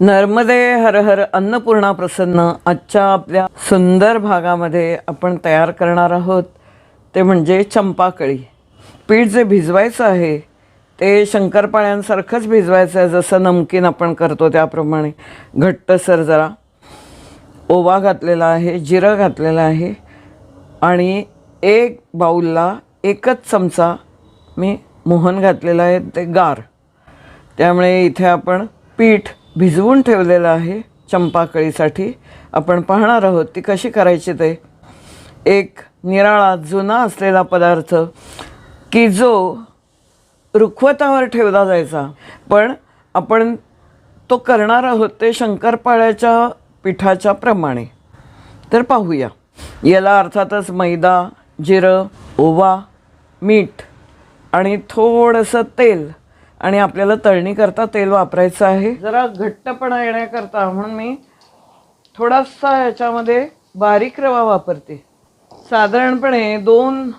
नर्मदे हर हर अन्नपूर्णा प्रसन्न. आजच्या आपल्या सुंदर भागामध्ये आपण तयार करणार आहोत ते म्हणजे चंपाकळी. पीठ जे भिजवायचं आहे ते शंकरपाळ्यांसारखंच भिजवायचं आहे जसं नमकीन आपण करतो त्याप्रमाणे. घट्टसर जरा ओवा घातलेला आहे जिरं घातलेलं आहे आणि एक बाऊलला एकच चमचा मी मोहन घातलेला आहे ते गार. त्यामुळे इथे आपण पीठ भिजवून ठेवलेलं आहे चंपाकळीसाठी. आपण पाहणार आहोत ती कशी करायची ते. एक निराळा जुना असलेला पदार्थ. की जो रुखवतावर ठेवला जायचा. पण आपण तो करणार आहोत ते शंकरपाळ्याच्या पिठाच्या प्रमाणे. तर पाहूया. याला अर्थातच मैदा जिरं ओवा मीठ आणि थोडंसं तेल आणि आपल्याला तळणी करता तेल वापरायचं आहे. जरा घट्टपणा येण्याकरता म्हणून मी थोडासा याच्यामध्ये बारीक रवा वापरते. साधारणपणे दोन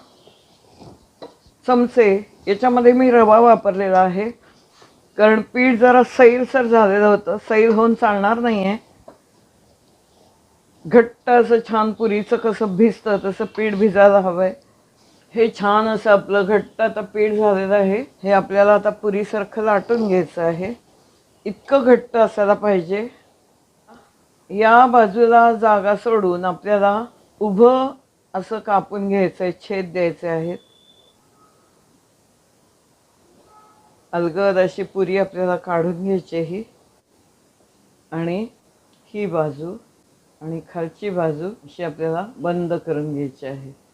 चमचे याच्यामध्ये मी रवा वापरलेला आहे. कारण पीठ जरा सैलसर झालेलं होतं. सैल होऊन चालणार नाही आहे घट्ट असं छान पुरीचं कसं भिजतं तसं पीठ भिजायला हवं आहे हे छान असं आपलं घट्ट आता पीठ झालेलं आहे. हे आपल्याला आता पुरीसारखं लाटून घ्यायचं आहे. इतकं घट्ट असायला पाहिजे. या बाजूला जागा सोडून आपल्याला उभं असं कापून घ्यायचं आहे छेद द्यायचे आहेत. अलगद अशी पुरी आपल्याला काढून घ्यायची ही आणि ही बाजू आणि खालची बाजू अशी आपल्याला बंद करून घ्यायची आहे.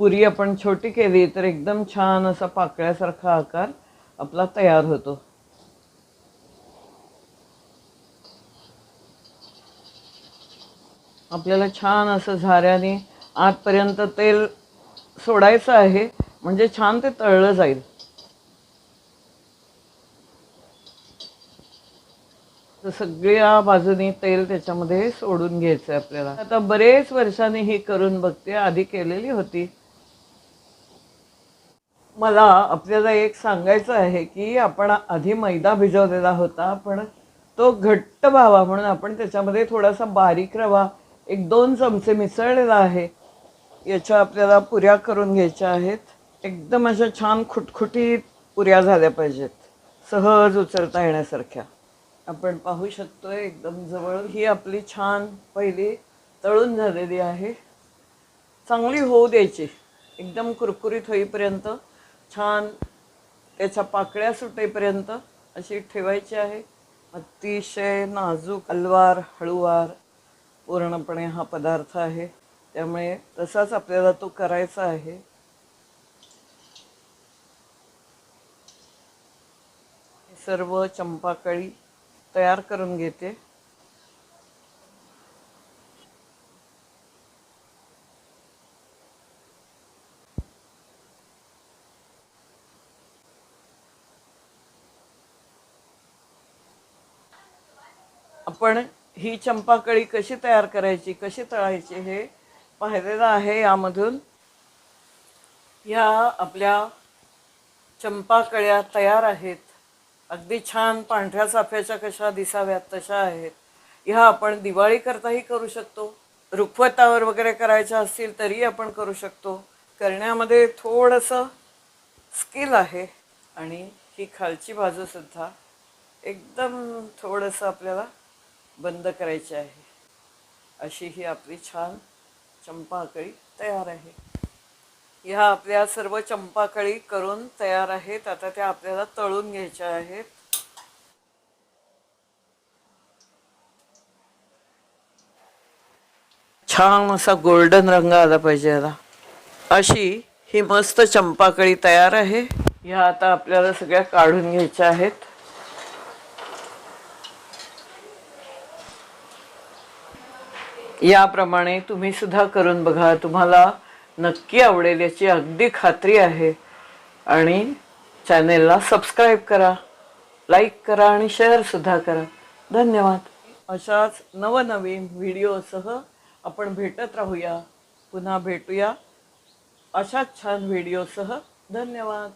पुरी आपण छोटी केली तर एकदम छान असा पाकळ्यासारखा आकार आपला तयार होतो. आपल्याला छान असं झाऱ्याने आतपर्यंत तेल सोडायचं आहे म्हणजे छान ते तळलं जाईल. तर सगळ्या बाजूनी तेल त्याच्यामध्ये सोडून घ्यायचं आहे आपल्याला. आता बरेच वर्षांनी ही करून बघते आधी केलेली होती. मला आपल्याला एक सांगायचं आहे की आपण आधी मैदा भिजवलेला होता पण तो घट्ट व्हावा म्हणून आपण त्याच्यामध्ये थोडासा बारीक रवा एक दोन चमचे मिसळलेला आहे. याच्या आपल्याला पुऱ्या करून घ्यायच्या आहेत. एकदम अशा छान खुटखुटीत पुऱ्या झाल्या पाहिजेत सहज उचलता येण्यासारख्या. आपण पाहू शकतो एकदम जवळ ही आपली छान पहिली तळून झालेली आहे. चांगली होऊ द्यायची. एकदम कुरकुरीत होईपर्यंत छान त्याच्या पाकळ्या सुटेपर्यंत अशी ठेवायची आहे. अतिशय नाजूक अलवार हळूवार पूर्णपणे हा पदार्थ आहे. त्यामुळे तसाच आपल्याला तो करायचा आहे. सर्व चंपाकळी तयार करून घेते. आपण ही चंपाकळी कशी तयार करायची कशी तळायची हे पाहिलेलं आहे यामधून. ह्या आपल्या चंपाकळ्या तयार आहेत. अगदी छान पांढऱ्या चाफ्याच्या कशा दिसाव्यात तशा आहेत. ह्या आपण दिवाळी करताही करू शकतो. रुखवतावर वगैरे करायच्या असतील तरी आपण करू शकतो. करण्यामध्ये थोडंसं स्किल आहे आणि ही खालची बाजूसुद्धा एकदम थोडंसं आपल्याला बंद करायची आहे. अशी ही आपली छान चंपाकळी तयार आहे. ह्या आपल्या सर्व चंपाकळी करून तयार आहेत. आता त्या आपल्याला तळून घ्यायच्या आहेत. छान असा गोल्डन रंग आला पाहिजे याला. अशी ही मस्त चंपाकळी तयार आहे. ह्या आता आपल्याला सगळ्या काढून घ्यायच्या आहेत. याप्रमाणे तुम्ही सुद्धा करून बघा. तुम्हाला नक्की आवडेल याची अगदी खात्री आहे. आणि चॅनेलला सबस्क्राईब करा लाईक करा आणि शेअरसुद्धा करा. धन्यवाद. अशाच नवनवीन व्हिडिओसह आपण भेटत राहूया. पुन्हा भेटूया. अशाच छान व्हिडिओसह. धन्यवाद.